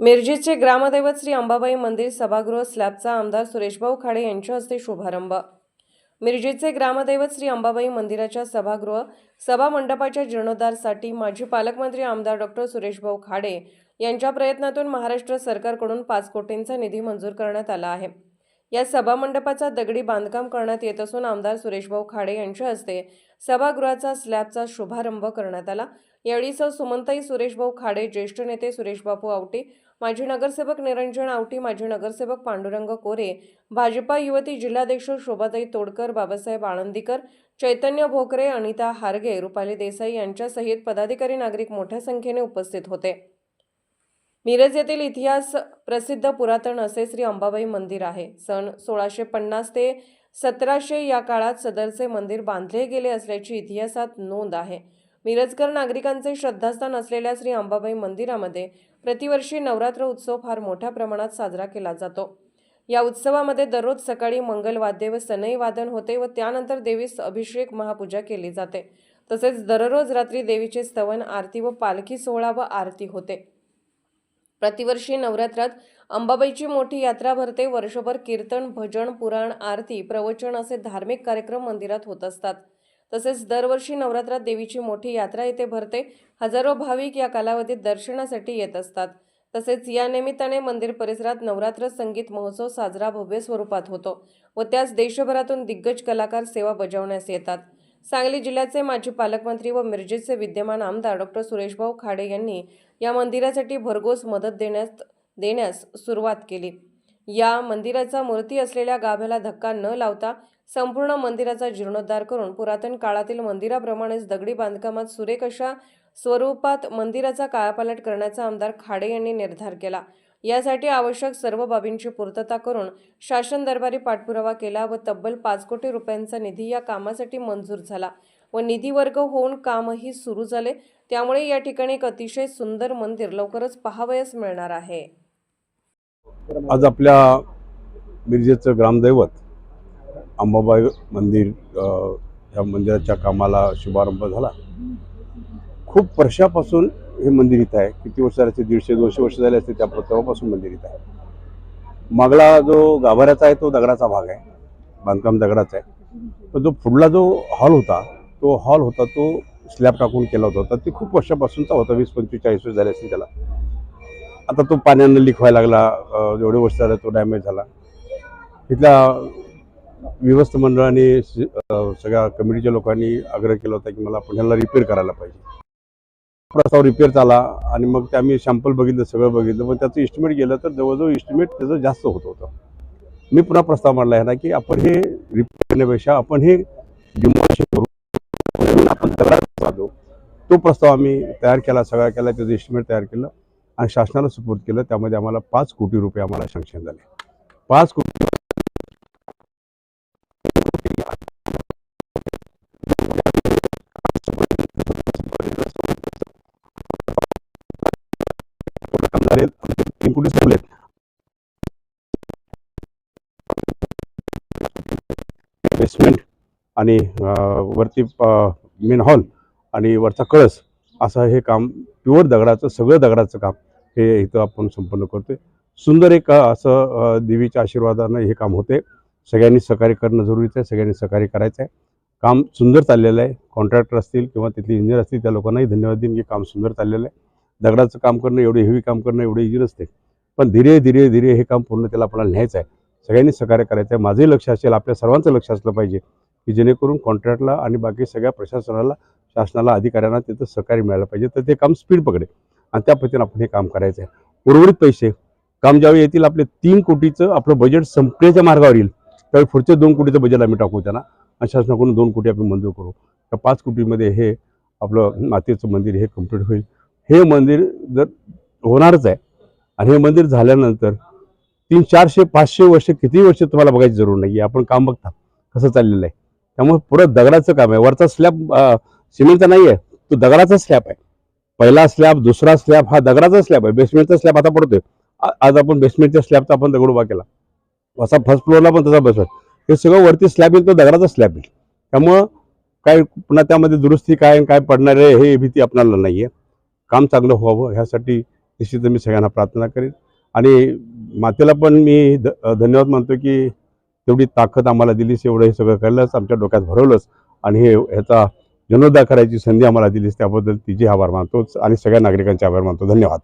मिरजेचे ग्रामदैवत श्री अंबाबाई मंदिर सभागृह स्लॅबचा आमदार सुरेशभाऊ खाडे यांच्या हस्ते शुभारंभ. मिरजेचे ग्रामदैवत श्री अंबाबाई मंदिराच्या सभागृह सभा मंडपाच्या जीर्णोद्धारसाठी माजी पालकमंत्री आमदार डॉक्टर सुरेशभाऊ खाडे यांच्या प्रयत्नातून महाराष्ट्र सरकारकडून पाच कोटींचा निधी मंजूर करण्यात आला आहे. या सभामंडपाचा दगडी बांधकाम करण्यात येत असून आमदार सुरेशभाऊ खाडे यांच्या हस्ते सभागृहाचा स्लॅबचा शुभारंभ करण्यात आला. यावेळी सौ सुरेशभाऊ खाडे ज्येष्ठ नेते सुरेशबापू आवटे माजी नगरसेवक निरंजन आवटी माजी नगरसेवक पांडुरंग कोरे भाजपा युवती जिल्हाध्यक्ष शोभाताई तोडकर बाबासाहेब आळंदीकर चैतन्य भोकरे अनिता हारगे रुपाली देसाई यांच्यासहित पदाधिकारी नागरिक मोठ्या संख्येने उपस्थित होते. मिरज येथील इतिहास प्रसिद्ध पुरातन असे श्री अंबाबाई मंदिर आहे. सन सोळाशे पन्नास ते सतराशे या काळात सदरचे मंदिर बांधले गेले असल्याची इतिहासात नोंद आहे. मिरजकर नागरिकांचे श्रद्धास्थान असलेल्या श्री अंबाबाई मंदिरामध्ये प्रतिवर्षी नवरात्र उत्सव फार मोठ्या प्रमाणात साजरा केला जातो. या उत्सवामध्ये दररोज सकाळी मंगलवाद्य व सनई वादन होते व त्यानंतर देवीस अभिषेक महापूजा केली जाते. तसेच दररोज रात्री देवीचे स्तवन आरती व पालखी सोहळा व आरती होते. प्रतिवर्षी नवरात्रात अंबाबाईची मोठी यात्रा भरते. वर्षभर कीर्तन भजन पुराण आरती प्रवचन असे धार्मिक कार्यक्रम मंदिरात होत असतात. तसेच दरवर्षी नवरात्रात देवीची मोठी यात्रा येथे भरते. हजारो भाविक या कालावधीत दर्शनासाठी येत असतात. तसेच या निमित्ताने मंदिर परिसरात नवरात्र संगीत महोत्सव साजरा भव्य स्वरूपात होतो व त्यास देशभरातून दिग्गज कलाकार सेवा बजावण्यास येतात. सांगली जिल्ह्याचे माजी पालकमंत्री व मिरजेचे विद्यमान आमदार डॉक्टर सुरेशभाऊ खाडे यांनी या मंदिरासाठी भरघोस मदत देण्यास देण्यास सुरुवात केली. या मंदिराचा मूर्ती असलेल्या गाभ्याला धक्का न लावता संपूर्ण मंदिराचा जीर्णोद्धार करून पुरातन काळातील मंदिराप्रमाणेच दगडी बांधकामात सुरेख अशा स्वरूपात मंदिराचा कायापालट करण्याचा आमदार खाडे यांनी निर्धार केला. यासाठी आवश्यक सर्व बाबींची पूर्तता करून शासन दरबारी पाठपुरावा केला व तब्बल पाच कोटी रुपयांचा निधी या कामासाठी मंजूर झाला व निधी वर्ग होऊन कामही सुरू झाले. त्यामुळे या ठिकाणी एक अतिशय सुंदर मंदिर लवकरच पाहावयास मिळणार आहे. आज आपल्या मिरजेचं ग्रामदैवत अंबाबाई मंदिर या मंदिराच्या कामाला शुभारंभ झाला. खूप वर्षापासून हे मंदिर इथं आहे. किती वर्ष झाले? दीडशे दोनशे वर्ष झाले असते त्या तेव्हापासून मंदिर इथं आहे. मागला जो गाभाऱ्याचा आहे तो दगडाचा भाग आहे. बांधकाम दगडाचा आहे. पण जो पुढला जो हॉल होता तो हॉल होता तो स्लॅब टाकून केला होता. तर ते खूप वर्षापासूनचा होता. वीस पंचवीस चाळीस वर्ष झाले असतील त्याला. आता तो पाण्यानं लीक व्हायला लागला जेवढे वर्ष झालं तो डॅमेज झाला. तिथल्या व्यवस्थ मंडळाने सगळ्या कमिटीच्या लोकांनी आग्रह केला होता की मला पुण्याला रिपेअर करायला पाहिजे. प्रस्ताव रिपेअर झाला आणि मग ते आम्ही सॅम्पल बघितलं सगळं बघितलं. पण त्याचं इस्टिमेट गेलं तर जवळजवळ इस्टिमेट त्याचं जास्त होत होतं. मी पुन्हा प्रस्ताव मांडला आहे ना की आपण हे रिपेअर करण्यापेक्षा आपण हे डिमॉलिश करू. आपण तक्रार तो प्रस्ताव आम्ही तयार केला सगळा केला त्याचं इस्टिमेट तयार केलं. आणि शासनाला सुपूर्द केलं त्यामध्ये आम्हाला पाच कोटी रुपये आम्हाला सँक्शन झाले. पाच कोटी बेसमेंट आणि वरती मेन हॉल आणि वरचा कळस असं हे काम प्युअर दगडाचं सगळं दगडाचं काम. हे इथं आपण संपन्न करतोय. सुंदर एक असं देवीच्या आशीर्वादानं हे काम होते सगळ्यांनी सहकार्य करणं जरुरीचं आहे सगळ्यांनी सहकार्य करायचं आहे काम सुंदर चाललेलं आहे. कॉन्ट्रॅक्टर असतील किंवा तिथले इंजिनियर असतील त्या लोकांनाही धन्यवाद देईन की काम सुंदर चाललेलं आहे. दगडाचं काम करणं एवढे हेवी काम करणं एवढं इझी नसते. पण धीरे धीरे धीरे हे काम पूर्ण त्याला आपल्याला न्यायचं आहे. सगळ्यांनी सहकार्य करायचं आहे. माझंही लक्ष असेल आपल्या सर्वांचं लक्ष असलं पाहिजे की जेणेकरून कॉन्ट्रॅक्टला आणि बाकी सगळ्या प्रशासनाला शासनाला अधिकाऱ्यांना तिथं सहकार्य मिळायला पाहिजे. तर ते काम स्पीड पकडेल आणि त्या पद्धतीने आपण हे काम करायचं आहे उर्वरित पैसे. काम ज्यावेळी येतील आपले तीन कोटीचं आपलं बजेट संपण्याच्या मार्गावर येईल. त्यावेळी पुढचे दोन कोटीचं बजेट आम्ही टाकू त्यांना. आणि शासनाकडून दोन कोटी आपण मंजूर करू. त्या पाच कोटीमध्ये हे आपलं मातेचं मंदिर हे कंप्लीट होईल. हे मंदिर जर होणारच आहे. आणि हे मंदिर झाल्यानंतर तीन चारशे पाचशे वर्ष किती वर्ष तुम्हाला बघायची जरूर नाही आहे आपण काम बघता कसं चाललेलं आहे. त्यामुळे पुरं दगडाचं काम आहे. वरचा स्लॅब सिमेंटचा नाही आहे तो दगडाचा स्लॅब आहे. पहिला स्लॅब दुसरा स्लॅब हा दगडाचा स्लॅब आहे. बेसमेंटचा स्लॅब आता पडतोय. आज आपण बेसमेंटच्या स्लॅबचा आपण दगड उभा केला. असा फर्स्ट फ्लोअरला पण तसा बसवा हे सगळं वरती स्लॅब येईल तो दगडाचा स्लॅब येईल. त्यामुळं काय पुन्हा त्यामध्ये दुरुस्ती काय आणि काय पडणार आहे हे भीती आपणाला नाही आहे काम चांगलं व्हावं ह्यासाठी निश्चित मी सगळ्यांना प्रार्थना करेन. आणि मातेला पण मी ध धन्यवाद मानतो की तेवढी ताकद आम्हाला दिलीस एवढं हे सगळं करायलाच आमच्या डोक्यात भरवलंच आणि हे ह्याचा जीर्णोद्धार करायची संधी आम्हाला दिलीस त्याबद्दल तिचे आभार मानतो आणि सगळ्या नागरिकांचे आभार मानतो. धन्यवाद.